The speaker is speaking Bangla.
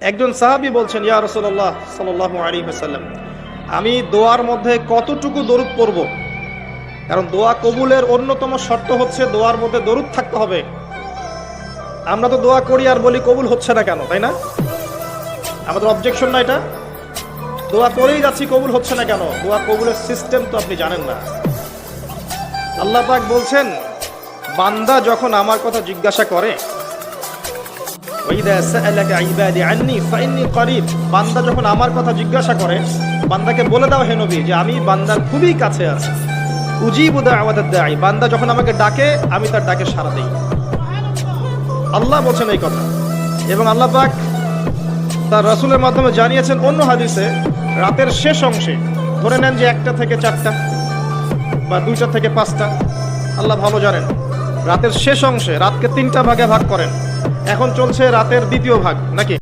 একজন সাহাবী বলছেন, ইয়া রসল্লাহ সাল্লাহ আলী হাসাল্লাম আমি দোয়ার মধ্যে কতটুকু দরুদ পড়ব? কারণ দোয়া কবুলের অন্যতম শর্ত হচ্ছে দোয়ার মধ্যে দরুদ থাকতে হবে। আমরা তো দোয়া করি আর বলি কবুল হচ্ছে না কেন, তাই না? আমাদের অবজেকশন না এটা? দোয়া করেই যাচ্ছি, কবুল হচ্ছে না কেন? দোয়া কবুলের সিস্টেম তো আপনি জানেন না। আল্লাহ পাক বলছেন, বান্দা যখন আমার কথা জিজ্ঞাসা করে বান্দা যখন আমার কথা জিজ্ঞাসা করে, বান্দাকে বলে দাও হে নবী যে আমি বান্দার খুবই কাছে আছি। উজিবু দাওয়াতাদ দাঈ বান্দা যখন আমাকে ডাকে, আমি তার ডাকে সাড়া দেই। আল্লাহ বলছেন এই কথা। এবং আল্লাহ পাক তার রাসূলের মাধ্যমে জানিয়েছেন অন্য হাদিসে, রাতের শেষ অংশে, ধরে নেন যে একটা থেকে চারটা বা দুইটা থেকে পাঁচটা, আল্লাহ ভালো জানেন। রাতের শেষ অংশে, রাতকে তিনটা ভাগে ভাগ করেন। এখন চলছে রাতের দ্বিতীয় ভাগ নাকি?